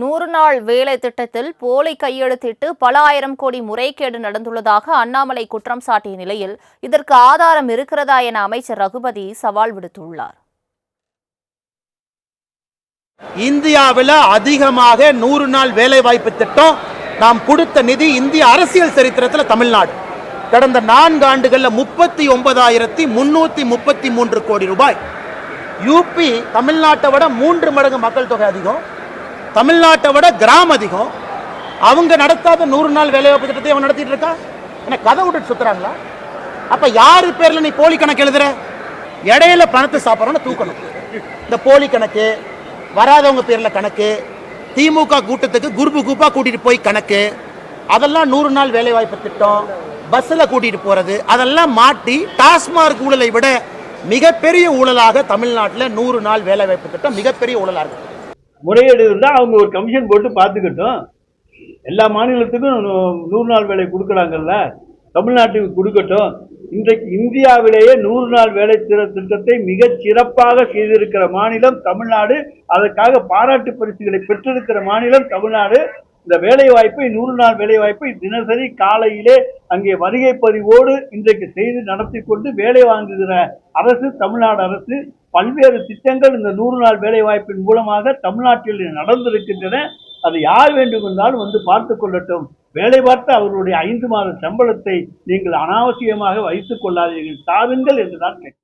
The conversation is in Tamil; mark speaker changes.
Speaker 1: நூறு நாள் வேலை திட்டத்தில் போலி கையெழுத்திட்டு பல ஆயிரம் கோடி முறைகேடு நடந்துள்ளதாக அண்ணாமலை குற்றம் சாட்டிய நிலையில் இதற்கு ஆதாரம் இருக்கிறதா என அமைச்சர் ரகுபதி சவால் விடுத்துள்ளார்.
Speaker 2: இந்தியாவில் அதிகமாக நூறு நாள் வேலை வாய்ப்பு திட்டம் நாம் கொடுத்த நிதி இந்திய அரசியல் சரித்திரத்தில் தமிழ்நாடு. கடந்த நான்கு ஆண்டுகளில் முப்பத்தி ஒன்பதாயிரத்தி முன்னூத்தி முப்பத்தி மூன்று கோடி ரூபாய். யூபி தமிழ்நாட்டை விட மூன்று மடங்கு மக்கள் தொகை அதிகம். தமிழ்நாட்டை விட கிராமம் அதிகம். அவங்க நடத்தாத நூறு நாள் வேலைவாய்ப்பு திட்டத்தை அவன் நடத்திட்டு இருக்கா? என்ன கதை விட்டுட்டு சுத்துறாங்களா? அப்ப யாரு பேர்ல நீ போலி கணக்கு எழுதுற? இடையில பணத்தை சாப்பிட்றோன்னு தூக்கணும். இந்த போலி கணக்கு வராதவங்க பேர்ல கணக்கு திமுக கூட்டத்துக்கு குரூப்பு குரூப்பா கூட்டிட்டு போய் கணக்கு அதெல்லாம் நூறு நாள் வேலைவாய்ப்பு திட்டம் பஸ்ஸில் கூட்டிட்டு போறது அதெல்லாம் மாட்டி டாஸ்மார்க் ஊழலை விட மிகப்பெரிய ஊழலாக தமிழ்நாட்டில் நூறு நாள் வேலைவாய்ப்பு திட்டம் மிகப்பெரிய ஊழலாக இருக்கு.
Speaker 3: முறையீடு இருந்தால் அவங்க ஒரு கமிஷன் போட்டு பார்த்துக்கட்டும். எல்லா மாநிலத்துக்கும் நூ- நூறு நாள் வேலை கொடுக்குறாங்கல்ல. தமிழ்நாட்டுக்கு கொடுக்கட்டும். இன்றைக்கு இந்தியாவிலேயே நூறு நாள் வேலை திட்டத்தை மிக சிறப்பாக செய்திருக்கிற மாநிலம் தமிழ்நாடு. அதற்காக பாராட்டு பரிசுகளை பெற்றிருக்கிற மாநிலம் தமிழ்நாடு. இந்த வேலை வாய்ப்பை நூறு நாள் வேலை வாய்ப்பை தினசரி காலையிலே அங்கே வருகை பதிவோடு இன்றைக்கு செய்து நடத்தி கொண்டு வேலை வாங்குகிற அரசு தமிழ்நாடு அரசு பல்வேறு திட்டங்கள் இந்த நூறு நாள் வேலை வாய்ப்பின் மூலமாக தமிழ்நாட்டில் நடந்திருக்கின்றன. அது யார் வேண்டுமென்றாலும் வந்து பார்த்து கொள்ளட்டும். வேலை பார்த்து அவர்களுடைய ஐந்து மாத சம்பளத்தை நீங்கள் அனாவசியமாக வைத்துக் கொள்ளாதீர்கள். தாருங்கள் என்றுதான் கேட்கிறேன்